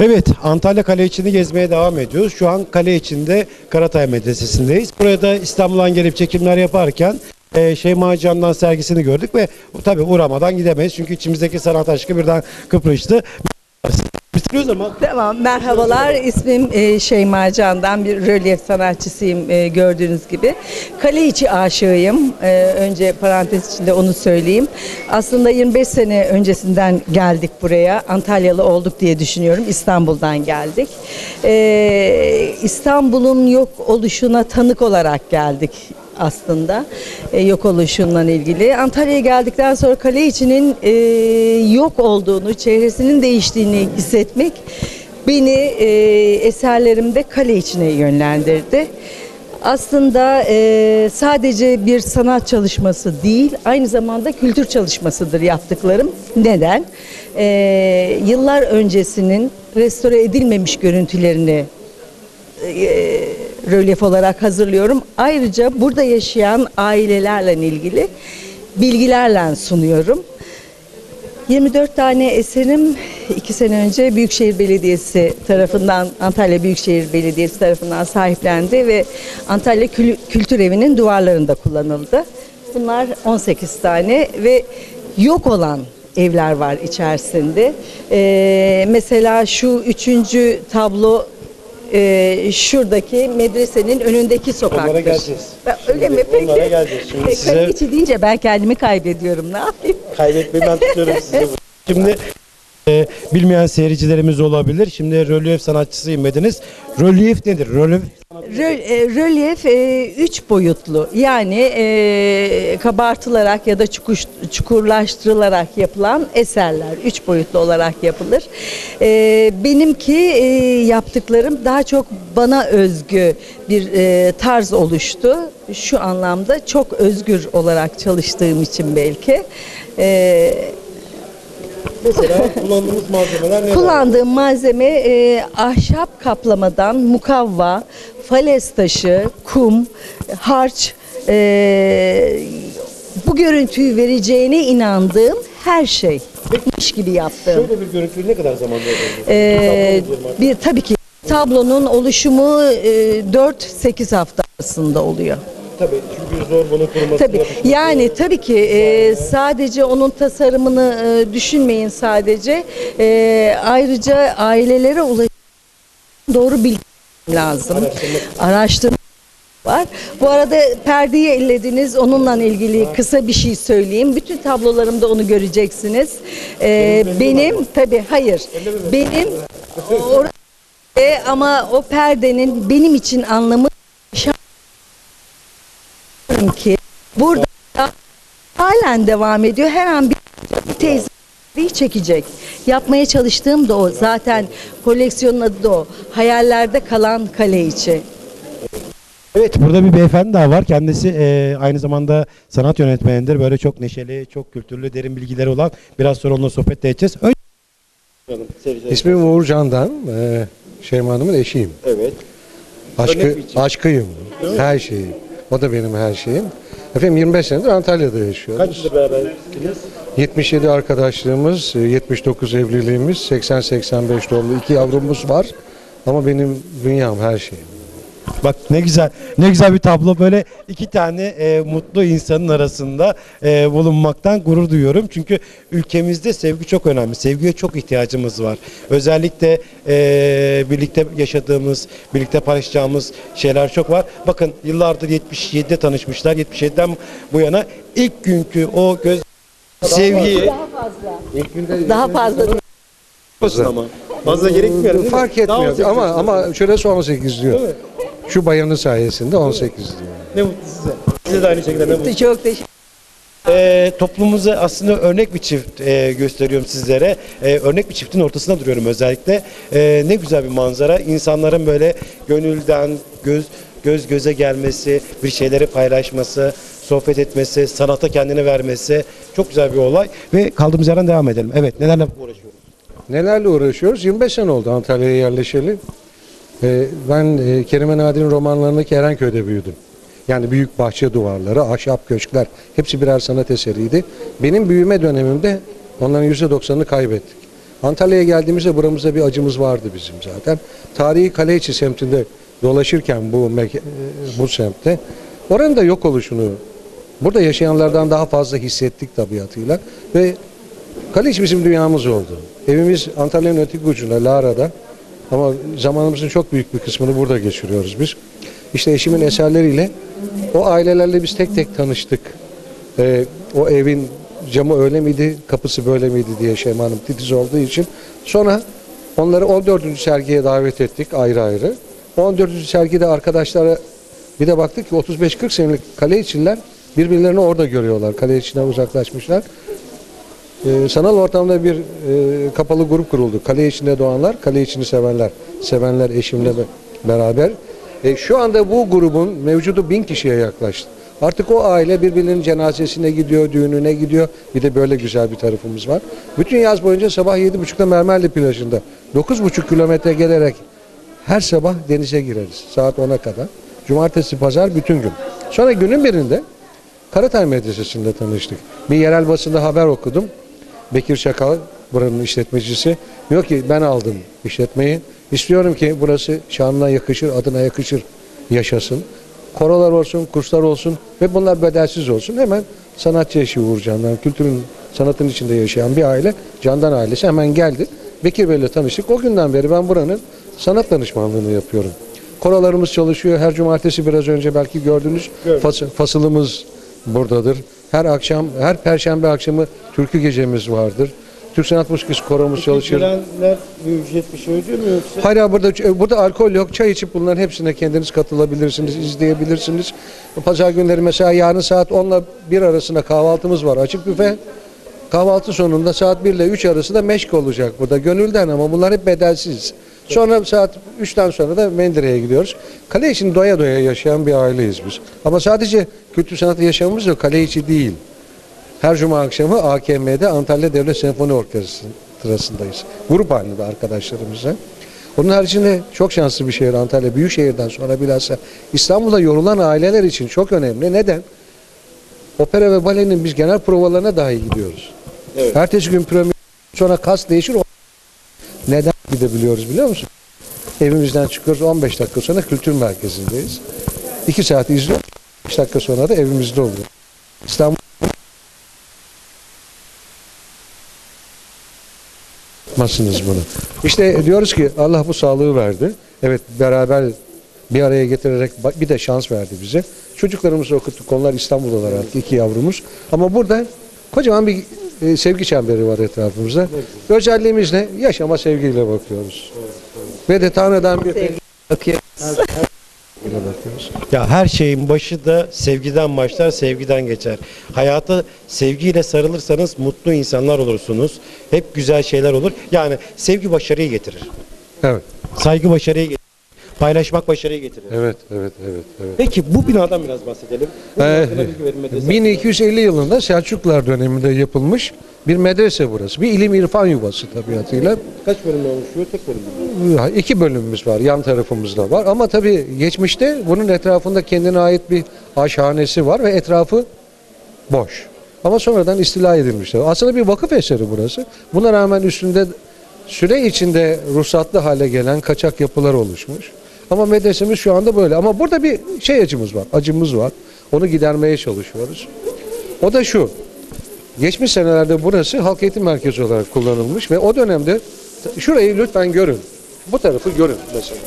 Evet, Antalya Kale içini gezmeye devam ediyoruz. Şu an kale içinde Karatay Medresesi'ndeyiz. Buraya da İstanbul'dan gelip çekimler yaparken e, Şeyma Can'dan sergisini gördük ve tabii uğramadan gidemeyiz. Çünkü içimizdeki sanat aşkı birden kıpırıştı. Bitiriyoruz ama Tamam, merhabalar. İsmim e, Şeyma Can'dan bir rölyef sanatçısıyım e, gördüğünüz gibi. Kale içi aşığıyım. E, önce parantez içinde onu söyleyeyim. Aslında 25 sene öncesinden geldik buraya. Antalyalı olduk diye düşünüyorum. İstanbul'dan geldik. E, İstanbul'un yok oluşuna tanık olarak geldik aslında e, yok oluşunla ilgili. Antalya'ya geldikten sonra kale içinin e, yok olduğunu, çehresinin değiştiğini hissetmek beni e, eserlerimde kale içine yönlendirdi. Aslında e, sadece bir sanat çalışması değil, aynı zamanda kültür çalışmasıdır yaptıklarım. Neden? E, yıllar öncesinin restore edilmemiş görüntülerini e, rölyef olarak hazırlıyorum. Ayrıca burada yaşayan ailelerle ilgili bilgilerle sunuyorum. 24 tane eserim 2 sene önce Büyükşehir Belediyesi tarafından, Antalya Büyükşehir Belediyesi tarafından sahiplendi ve Antalya Kül- Kültür Evi'nin duvarlarında kullanıldı. Bunlar 18 tane ve yok olan evler var içerisinde. Ee, mesela şu üçüncü tablo e, şuradaki medresenin önündeki sokaktır. Onlara geleceğiz. Ben- öyle Şimdi mi peki? onlara geleceğiz. Şimdi size- içi deyince ben kendimi kaybediyorum. Ne yapayım? kaybetmeyi ben tutuyorum sizi. Şimdi e, bilmeyen seyircilerimiz olabilir. Şimdi rölyef sanatçısıyım dediniz. Rölyef nedir? Rölyef Rö- e, rölyef e, üç boyutlu yani e, kabartılarak ya da çukuş, çukurlaştırılarak yapılan eserler üç boyutlu olarak yapılır. E, benimki e, yaptıklarım daha çok bana özgü bir e, tarz oluştu. Şu anlamda çok özgür olarak çalıştığım için belki. E, mesela kullandığımız malzemeler neler? Kullandığım malzeme e, ahşap kaplamadan mukavva, fales taşı, kum, harç, e, bu görüntüyü vereceğine inandığım her şey. İş gibi yaptığım. Şöyle bir görüntüyü ne kadar zamanda yapıyorsunuz? E, bir tabii ki tablonun oluşumu e, 4-8 hafta arasında oluyor. Tabii çünkü zor bunu kurması. Tabii. yapışması. Yani tabii ki e, sadece onun tasarımını e, düşünmeyin sadece. E, ayrıca ailelere ulaşım doğru bilgi lazım. Araştırma var. Bu arada perdeyi ellediniz. Onunla ilgili kısa bir şey söyleyeyim. Bütün tablolarımda onu göreceksiniz. E, benim tabii hayır. Benim or- e, ama o perdenin benim için anlamı Diyorum ki burada halen devam ediyor. Her an bir bir teyze çekecek. Yapmaya çalıştığım da o. Zaten koleksiyonun adı da o. Hayallerde kalan kale içi. Evet burada bir beyefendi daha var. Kendisi e, aynı zamanda sanat yönetmenidir. Böyle çok neşeli, çok kültürlü, derin bilgileri olan. Biraz sonra onunla sohbet de edeceğiz. Önce... İsmim Uğur Candan. Ee, Şeyma Hanım'ın eşiyim. Evet. Aşkı, aşkıyım. Her şeyim. O da benim her şeyim. Efendim 25 senedir Antalya'da yaşıyoruz. Kaç yıldır berabersiniz? 77 arkadaşlığımız, 79 evliliğimiz, 80-85 doğumlu iki yavrumuz var. Ama benim dünyam her şeyim. Bak ne güzel, ne güzel bir tablo. Böyle iki tane e, mutlu insanın arasında e, bulunmaktan gurur duyuyorum. Çünkü ülkemizde sevgi çok önemli. Sevgiye çok ihtiyacımız var. Özellikle e, birlikte yaşadığımız, birlikte paylaşacağımız şeyler çok var. Bakın yıllardır 77'de tanışmışlar. 77'den bu yana ilk günkü o göz sevgiyi Daha fazla. İlk günde Daha fazla. olsun ama. Fazla gerekmiyor. fark etmiyor 18 ama ama şurası 18 diyor. Şu bayanın sayesinde 18 diyor. Ne mutlu size. Size de aynı şekilde ne mutlu. Çok teşekkür E, toplumumuza aslında örnek bir çift e, gösteriyorum sizlere. E, örnek bir çiftin ortasında duruyorum özellikle. E, ne güzel bir manzara. İnsanların böyle gönülden göz göz göze gelmesi, bir şeyleri paylaşması, sohbet etmesi, sanata kendini vermesi çok güzel bir olay. Ve kaldığımız yerden devam edelim. Evet, nelerle uğraşıyoruz? Nelerle uğraşıyoruz? 25 sene oldu Antalya'ya yerleşeli. Ee, ben e, Kerime Nadir'in romanlarındaki Erenköy'de büyüdüm. Yani büyük bahçe duvarları, ahşap köşkler hepsi birer sanat eseriydi. Benim büyüme dönemimde onların %90'ını kaybettik. Antalya'ya geldiğimizde buramızda bir acımız vardı bizim zaten. Tarihi Kaleiçi semtinde dolaşırken bu e, bu semtte oranın da yok oluşunu burada yaşayanlardan daha fazla hissettik tabiatıyla ve Kaleiçi bizim dünyamız oldu. Evimiz Antalya'nın öteki ucunda Lara'da ama zamanımızın çok büyük bir kısmını burada geçiriyoruz biz. İşte eşimin eserleriyle o ailelerle biz tek tek tanıştık. Ee, o evin camı öyle miydi, kapısı böyle miydi diye Şeyma Hanım titiz olduğu için. Sonra onları 14. sergiye davet ettik ayrı ayrı. 14. sergide arkadaşlara bir de baktık ki 35-40 senelik kale içinler birbirlerini orada görüyorlar. Kale içinden uzaklaşmışlar. Ee, sanal ortamda bir e, kapalı grup kuruldu. Kale içinde doğanlar, kale içini sevenler. Sevenler eşimle be- beraber. E, şu anda bu grubun mevcudu bin kişiye yaklaştı. Artık o aile birbirlerinin cenazesine gidiyor, düğününe gidiyor. Bir de böyle güzel bir tarafımız var. Bütün yaz boyunca sabah 7.30'da Mermerli plajında 9.5 kilometre gelerek her sabah denize gireriz. Saat 10'a kadar. Cumartesi, pazar bütün gün. Sonra günün birinde Karatay Medresesi'nde tanıştık. Bir yerel basında haber okudum. Bekir Çakal buranın işletmecisi. Diyor ki ben aldım işletmeyi. İstiyorum ki burası şanına yakışır, adına yakışır yaşasın. Korolar olsun, kurslar olsun ve bunlar bedelsiz olsun. Hemen sanatçı eşi Uğur Candan, kültürün, sanatın içinde yaşayan bir aile, Candan ailesi hemen geldi. Bekir Bey'le tanıştık. O günden beri ben buranın sanat danışmanlığını yapıyorum. Korolarımız çalışıyor. Her cumartesi biraz önce belki gördünüz fas- fasılımız buradadır. Her akşam, her perşembe akşamı türkü gecemiz vardır. Türk Sanat Müzikası koromuz çalışır. Gelenler bir ücret bir şey ödüyor mu yoksa? Hayır abi, burada burada alkol yok. Çay içip bunların hepsine kendiniz katılabilirsiniz, izleyebilirsiniz. Pazar günleri mesela yarın saat 10 ile 1 arasında kahvaltımız var. Açık büfe. Kahvaltı sonunda saat 1 ile 3 arası da meşk olacak burada. Gönülden ama bunlar hep bedelsiz. Sonra saat 3'ten sonra da Mendire'ye gidiyoruz. Kale için doya doya yaşayan bir aileyiz biz. Ama sadece kültür sanatı yaşamımız yok. Kale içi değil. Her cuma akşamı AKM'de Antalya Devlet Senfoni Orkestrası'ndayız. Grup halinde arkadaşlarımızla. Onun haricinde çok şanslı bir şehir Antalya. Büyük şehirden sonra bilhassa İstanbul'da yorulan aileler için çok önemli. Neden? Opera ve balenin biz genel provalarına dahi gidiyoruz. Evet. Ertesi gün premier sonra kas değişir. Gidebiliyoruz biliyor musun? Evimizden çıkıyoruz 15 dakika sonra kültür merkezindeyiz. 2 saat izliyoruz. 5 dakika sonra da evimizde oluyor. İstanbul yapmazsınız bunu. İşte diyoruz ki Allah bu sağlığı verdi. Evet beraber bir araya getirerek bir de şans verdi bize. Çocuklarımızı okuttuk. Onlar İstanbul'dalar artık iki yavrumuz. Ama burada kocaman bir e, sevgi çemberi var etrafımızda. Özelliğimiz ne? Yaşama sevgiyle bakıyoruz. Ve de Tanrı'dan bir Sevgi bakıyoruz. Ya her şeyin başı da sevgiden başlar, sevgiden geçer. Hayata sevgiyle sarılırsanız mutlu insanlar olursunuz. Hep güzel şeyler olur. Yani sevgi başarıyı getirir. Evet, Saygı başarıyı getirir. Paylaşmak başarıyı getirir. evet, evet, evet. evet. Peki bu binadan biraz bahsedelim. Ee, hakkında bilgi verin medrese. 1250 yılında Selçuklular döneminde yapılmış bir medrese burası. Bir ilim irfan yuvası tabiatıyla. Kaç bölümden oluşuyor? Tek bölüm. mü? İki bölümümüz var, yan tarafımızda var. Ama tabii geçmişte bunun etrafında kendine ait bir aşhanesi var ve etrafı boş. Ama sonradan istila edilmişler. Aslında bir vakıf eseri burası. Buna rağmen üstünde süre içinde ruhsatlı hale gelen kaçak yapılar oluşmuş. Ama medresemiz şu anda böyle. Ama burada bir şey acımız var, acımız var. Onu gidermeye çalışıyoruz. O da şu. Geçmiş senelerde burası halk eğitim merkezi olarak kullanılmış ve o dönemde şurayı lütfen görün. Bu tarafı görün mesela.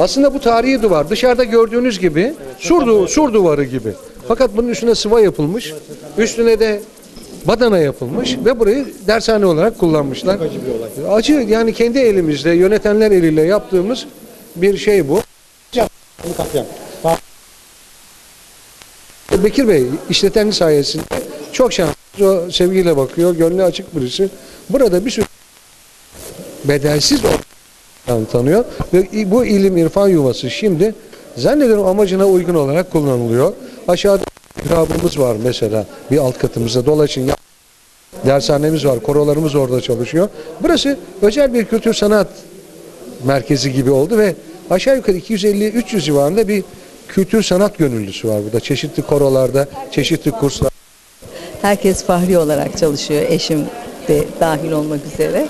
Aslında bu tarihi duvar dışarıda gördüğünüz gibi sur, du- sur duvarı gibi. Fakat bunun üstüne sıva yapılmış. Üstüne de badana yapılmış ve burayı dershane olarak kullanmışlar. Acı bir olay. Acı yani kendi elimizle yönetenler eliyle yaptığımız bir şey bu. Bekir Bey işleten sayesinde çok şanslı. O sevgiyle bakıyor. Gönlü açık birisi. Burada bir sürü bedelsiz tanıyor. Ve bu ilim irfan yuvası şimdi zannediyorum amacına uygun olarak kullanılıyor. Aşağıda mihrabımız var mesela bir alt katımızda. Dolayısıyla dershanemiz var. Korolarımız orada çalışıyor. Burası özel bir kültür sanat merkezi gibi oldu ve aşağı yukarı 250-300 civarında bir kültür sanat gönüllüsü var burada. Çeşitli korolarda, çeşitli kurslar. Herkes fahri olarak çalışıyor. Eşim de dahil olmak üzere.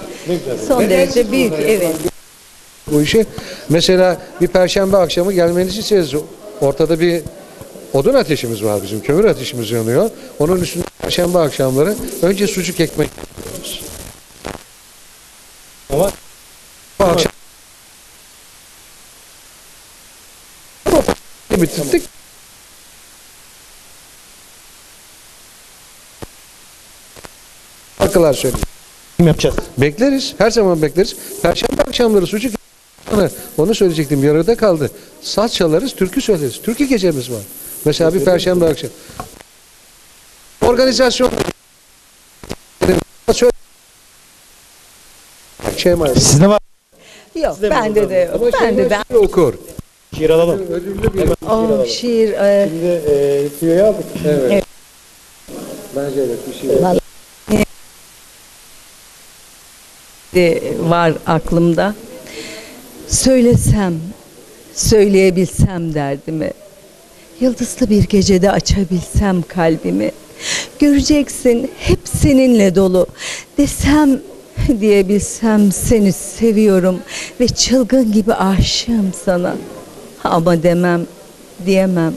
Son Ben derece siz büyük, evet. bu işi. Mesela bir perşembe akşamı gelmenizi isteriz. Ortada bir odun ateşimiz var bizim. Kömür ateşimiz yanıyor. Onun üstünde perşembe akşamları önce sucuk ekmek yapıyoruz. Ama Bu akşam bitirdik. Şarkılar söyleyeyim. kim yapacağız? Bekleriz. Her zaman bekleriz. Perşembe akşamları sucuk onu söyleyecektim yarıda kaldı. Saz çalarız, türkü söyleriz. Türkü gecemiz var. Mesela bir perşembe akşam. Organizasyon şey var. Sizde var. Yok, bende de yok. Bende de. okur. Şiir alalım. Ödüllü bir Oh, şiir, e, Şimdi e, tüyoyu aldık. Evet. Evet. Bence evet bir şey. Vallahi- var aklımda. Söylesem, söyleyebilsem derdimi. Yıldızlı bir gecede açabilsem kalbimi. Göreceksin hep seninle dolu. Desem diyebilsem seni seviyorum ve çılgın gibi aşığım sana. Ama demem, diyemem.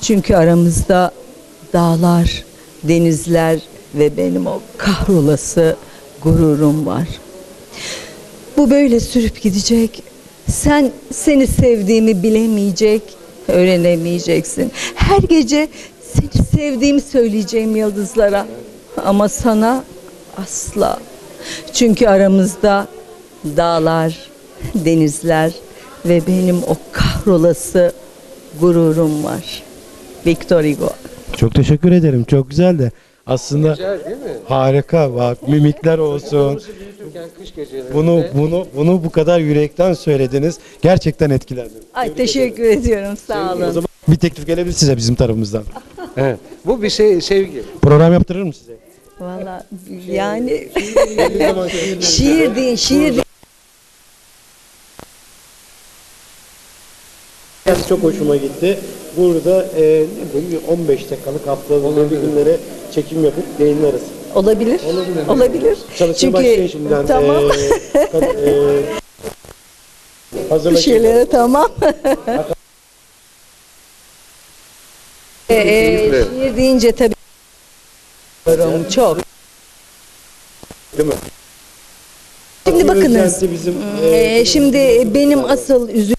Çünkü aramızda dağlar, denizler ve benim o kahrolası gururum var. Bu böyle sürüp gidecek. Sen seni sevdiğimi bilemeyecek, öğrenemeyeceksin. Her gece seni sevdiğimi söyleyeceğim yıldızlara. Ama sana asla. Çünkü aramızda dağlar, denizler ve benim o kahrolası gururum var. Victor Hugo. Çok teşekkür ederim. Çok güzel de. Aslında Güzel değil mi? harika. Bak mimikler olsun. Büyütürken kış Bunu bunu bunu bu kadar yürekten söylediniz. Gerçekten etkilendim. Ay teşekkür ediyorum. Sağ O olun. zaman bir teklif gelebilir size bizim tarafımızdan. Evet. Bu bir se- sevgi. Program yaptırır mı size? Valla yani şiir değil, şiir değil. Çok hoşuma gitti. Burada e, ne bileyim 15 dakikalık haftalık bir günlere çekim yapıp yayınlarız. Olabilir. Olabilir. Çalışmaya başlayın Çünkü şimdiden. tamam. E, kad- e, Bir hazırlaşın. şeylere tamam. Ee, Keyifli. şiir deyince tabii çok. Değil mi? Şimdi bakınız. Bizim, e, Ee, şimdi benim asıl üzü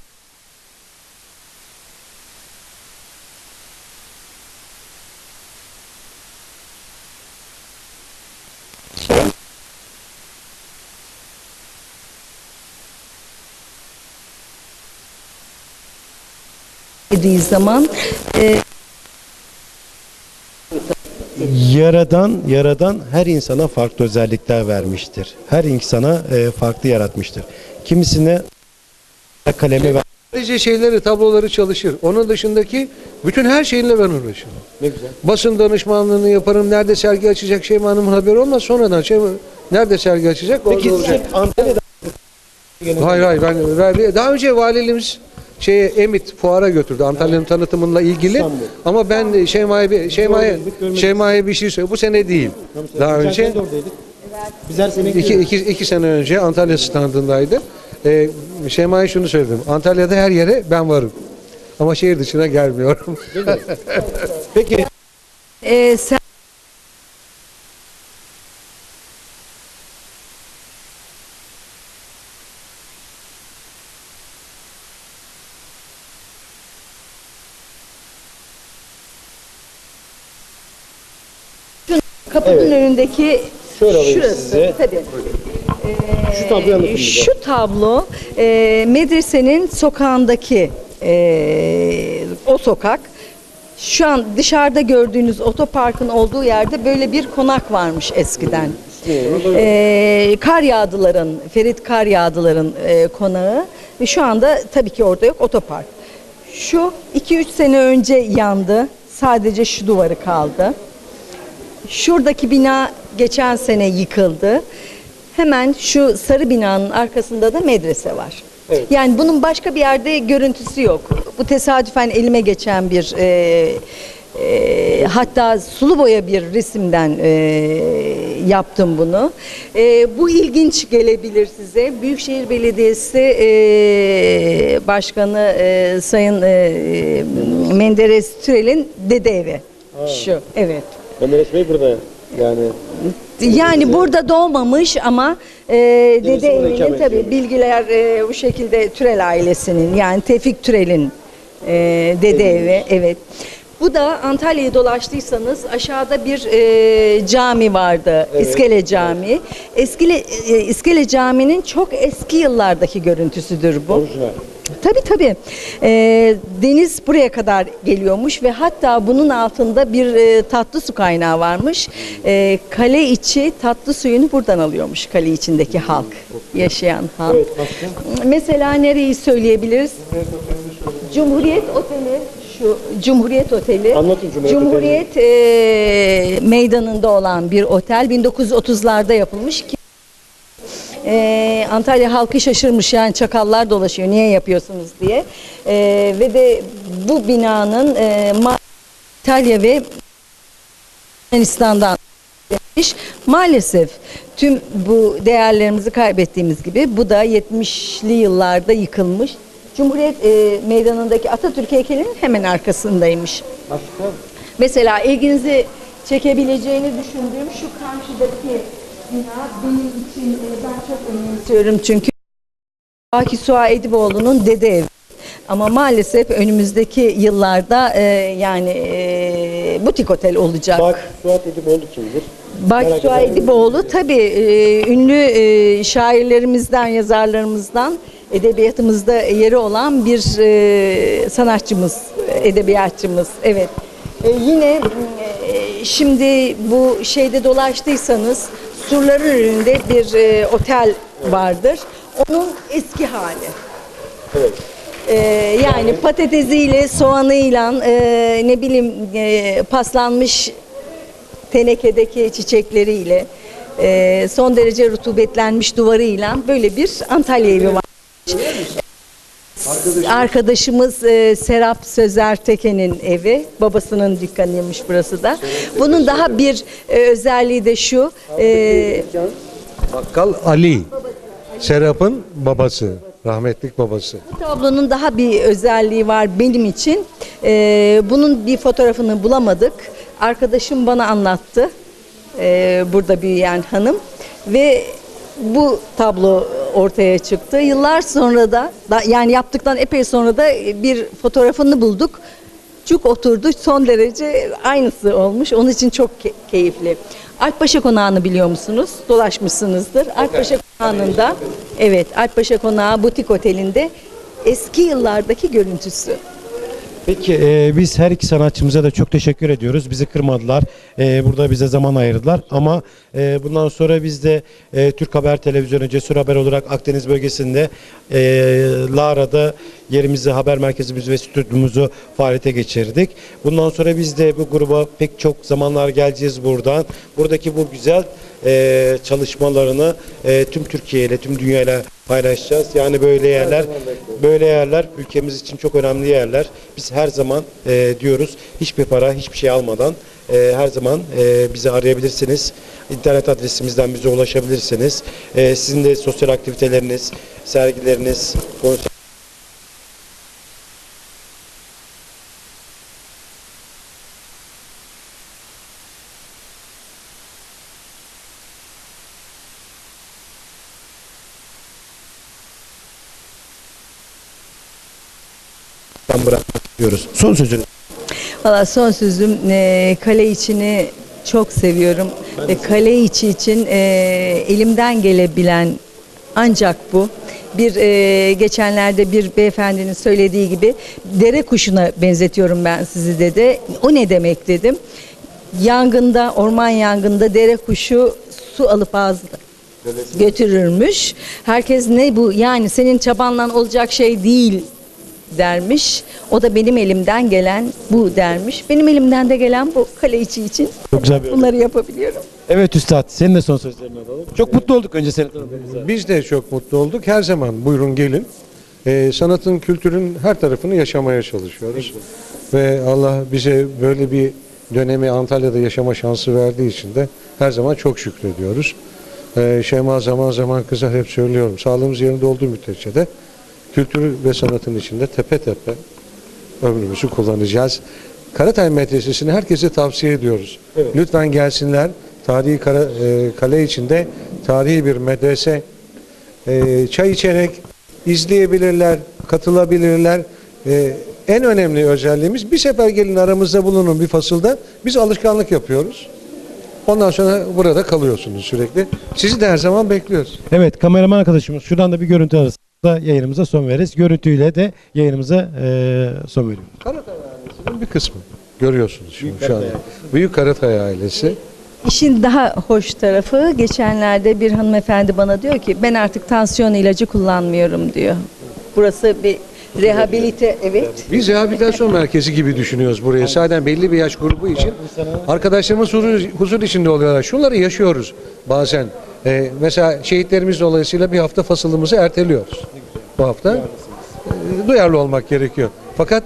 dediği zaman e, Yaradan, yaradan her insana farklı özellikler vermiştir. Her insana e, farklı yaratmıştır. Kimisine kalemi ver. Sadece şeyleri, tabloları çalışır. Onun dışındaki bütün her şeyinle ben uğraşırım. Ne güzel. Basın danışmanlığını yaparım. Nerede sergi açacak Şeyma Hanım'ın haberi olmaz. Sonradan şey nerede sergi açacak? Orada Peki olacak. siz Antalya'da Hayır hayır ben, ben- daha önce valiliğimiz şeye Emit fuara götürdü Antalya'nın tanıtımıyla ilgili. İstanbul. Ama ben Şeyma'ya bir Şeyma'ya. Şeyma'ya bir şey söyleyeyim. Bu sene değil. Daha Geçen önce sene. Biz her sene iki, iki, iki sene önce Antalya standındaydı. Ee, Şeyma'ya şunu söyledim. Antalya'da her yere ben varım. Ama şehir dışına gelmiyorum. Peki e, sen Kapının Evet. önündeki Şöyle alayım şurası. size. Tabii. Şu tabloyu anlatın bize. Şu tablo e, medresenin sokağındaki e, o sokak. Şu an dışarıda gördüğünüz otoparkın olduğu yerde böyle bir konak varmış eskiden. E, kar yağdıların, Ferit Kar yağdıların e, konağı ve şu anda tabii ki orada yok otopark. Şu 2-3 sene önce yandı. Sadece şu duvarı kaldı. Şuradaki bina geçen sene yıkıldı. Hemen şu sarı binanın arkasında da medrese var. Evet. Yani bunun başka bir yerde görüntüsü yok. Bu tesadüfen elime geçen bir e, e, hatta sulu boya bir resimden e, yaptım bunu. E, bu ilginç gelebilir size. Büyükşehir Belediyesi e, Başkanı e, Sayın e, Menderes Türel'in dede evi. Şu, evet. Menderes Bey burada yani. Yani burada doğmamış ama e, dede evinin tabii bilgiler e, bu şekilde Türel ailesinin yani Tevfik Türel'in e, dede evi evet. Bu da Antalya'yı dolaştıysanız aşağıda bir e, cami vardı. İskele Camii. Eskile, e, İskele Camii'nin çok eski yıllardaki görüntüsüdür bu. Orijinal. Tabii tabii. Ee, deniz buraya kadar geliyormuş ve hatta bunun altında bir e, tatlı su kaynağı varmış. Ee, kale içi tatlı suyunu buradan alıyormuş kale içindeki halk, yaşayan halk. Mesela nereyi söyleyebiliriz? Cumhuriyet Oteli şu Cumhuriyet Oteli. Anlatın Cumhuriyet Cumhuriyet e, meydanında olan bir otel 1930'larda yapılmış ki ee, Antalya halkı şaşırmış yani çakallar dolaşıyor niye yapıyorsunuz diye Ee, ve de bu binanın e, İtalya ve Yunanistan'dan. Maalesef tüm bu değerlerimizi kaybettiğimiz gibi bu da 70'li yıllarda yıkılmış. Cumhuriyet e, Meydanı'ndaki Atatürk heykelinin hemen arkasındaymış. Başka? Mesela ilginizi çekebileceğini düşündüğüm şu karşıdaki bina benim için e, ben çok önemsiyorum çünkü Baki Suha Ediboğlu'nun dede evi. Ama maalesef önümüzdeki yıllarda e, yani e, butik otel olacak. Bak Suat Ediboğlu kimdir? Suha eden- Ediboğlu tabii e, ünlü e, şairlerimizden, yazarlarımızdan edebiyatımızda yeri olan bir e, sanatçımız, edebiyatçımız. Evet. E, yine e, şimdi bu şeyde dolaştıysanız surların önünde bir otel vardır. Onun eski hali. Evet. Ee, yani patatesiyle, soğanıyla, e, ne bileyim e, paslanmış tenekedeki çiçekleriyle, e, son derece rutubetlenmiş duvarıyla böyle bir Antalya evi var. Arkadaşımız e, Serap Sözer Teke'nin evi, babasının dükkanıymış burası da. Bunun daha bir e, özelliği de şu, e, Bakkal Ali. Serap'ın babası. Rahmetlik babası. Bu tablonun daha bir özelliği var benim için. Ee, bunun bir fotoğrafını bulamadık. Arkadaşım bana anlattı. Ee, burada büyüyen hanım. Ve bu tablo ortaya çıktı. Yıllar sonra da, yani yaptıktan epey sonra da bir fotoğrafını bulduk. Cuk oturdu. Son derece aynısı olmuş. Onun için çok ke- keyifli. Alppaşa Konağı'nı biliyor musunuz? Dolaşmışsınızdır. Alppaşa Konağı'nda evet Alppaşa Konağı Butik Oteli'nde eski yıllardaki görüntüsü. Peki e, biz her iki sanatçımıza da çok teşekkür ediyoruz. Bizi kırmadılar. E, burada bize zaman ayırdılar. Ama e, bundan sonra biz de e, Türk Haber Televizyonu Cesur Haber olarak Akdeniz bölgesinde e, Lara'da yerimizi, haber merkezimizi ve stüdyomuzu faaliyete geçirdik. Bundan sonra biz de bu gruba pek çok zamanlar geleceğiz buradan. Buradaki bu güzel e, çalışmalarını e, tüm Türkiye ile, tüm dünya ile paylaşacağız. Yani böyle yerler, böyle yerler ülkemiz için çok önemli yerler. Biz her zaman e, diyoruz hiçbir para, hiçbir şey almadan e, her zaman e, bizi arayabilirsiniz. İnternet adresimizden bize ulaşabilirsiniz. E, sizin de sosyal aktiviteleriniz, sergileriniz, konser istiyoruz. Son sözünüz. Valla son sözüm e, kale içini çok seviyorum ve kale içi için e, elimden gelebilen ancak bu. Bir e, geçenlerde bir beyefendinin söylediği gibi dere kuşuna benzetiyorum ben sizi dedi. O ne demek dedim. Yangında, orman yangında dere kuşu su alıp ağzına götürürmüş. Herkes ne bu yani senin çabanla olacak şey değil dermiş. O da benim elimden gelen bu dermiş. Benim elimden de gelen bu kale içi için. Çok güzel bir. Bunları yapabiliyorum. Evet Üstad, senin de son sözlerini alalım. Çok mutlu olduk önce seni. Biz de çok mutlu olduk. Her zaman buyurun gelin. Ee, sanatın, kültürün her tarafını yaşamaya çalışıyoruz. Ve Allah bize böyle bir dönemi Antalya'da yaşama şansı verdiği için de her zaman çok şükrediyoruz. Ee, Şeyma zaman zaman kızar hep söylüyorum. Sağlığımız yerinde olduğu müddetçe de kültürü ve sanatın içinde tepe tepe ömrümüzü kullanacağız. Karatay Medresesi'ni herkese tavsiye ediyoruz. Evet. Lütfen gelsinler. Tarihi kara- e, kale içinde tarihi bir medrese. E, çay içerek izleyebilirler, katılabilirler. E, en önemli özelliğimiz bir sefer gelin aramızda bulunun bir fasılda. Biz alışkanlık yapıyoruz. Ondan sonra burada kalıyorsunuz sürekli. Sizi de her zaman bekliyoruz. Evet kameraman arkadaşımız şuradan da bir görüntü arasında yayınımıza son veririz. Görüntüyle de yayınımıza e, son veriyoruz. Karatay ailesinin bir kısmı. Görüyorsunuz şimdi Büyük şu anda. Büyük Karatay ailesi. İşin daha hoş tarafı geçenlerde bir hanımefendi bana diyor ki ben artık tansiyon ilacı kullanmıyorum diyor. Burası bir rehabilite evet. Biz rehabilitasyon merkezi gibi düşünüyoruz burayı. Zaten belli bir yaş grubu için arkadaşlarımız huzur, huzur içinde oluyorlar. Şunları yaşıyoruz bazen. Ee, mesela şehitlerimiz dolayısıyla bir hafta fasılımızı erteliyoruz. Bu hafta e, duyarlı olmak gerekiyor. Fakat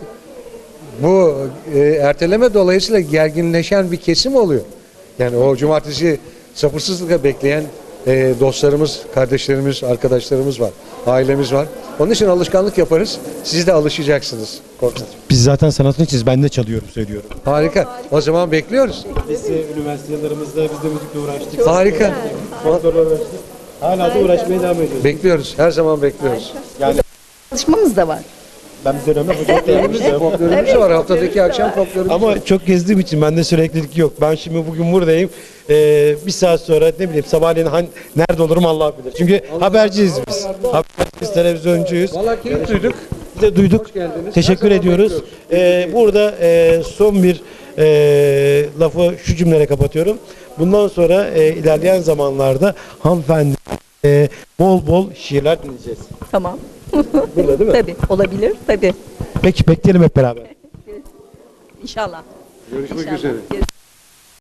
bu e, erteleme dolayısıyla gerginleşen bir kesim oluyor. Yani o cumartesi sabırsızlıkla bekleyen e, dostlarımız, kardeşlerimiz, arkadaşlarımız var. Ailemiz var. Onun için alışkanlık yaparız. Siz de alışacaksınız. Korkmayın. Biz zaten sanatın içiz. Ben de çalıyorum söylüyorum. Harika. O zaman bekliyoruz. Lise, üniversite yıllarımızda biz de müzikle uğraştık. Harika. Sonra uğraştık. Hala da uğraşmaya devam ediyoruz. Bekliyoruz. Her zaman bekliyoruz. Yani Çalışmamız da var. Ben bir dönemde folklorlarımız da Folklorumuz var. Haftadaki akşam folklorumuz var. Ama çok gezdiğim için bende süreklilik yok. Ben şimdi bugün buradayım. Ee, bir saat sonra ne bileyim sabahleyin han- nerede olurum Allah bilir. Çünkü haberciyiz biz. Haberciyiz, televizyoncuyuz. Valla keyif duyduk. Biz de duyduk. geldiniz. Teşekkür Her zaman ediyoruz. Ee, burada e, son bir e, lafı şu cümleyle kapatıyorum. Bundan sonra e, ilerleyen zamanlarda hanımefendi e, bol bol şiirler dinleyeceğiz. Tamam. Burada değil mi? Tabii olabilir tabii. Peki bekleyelim hep beraber. İnşallah. Görüşmek İnşallah. üzere.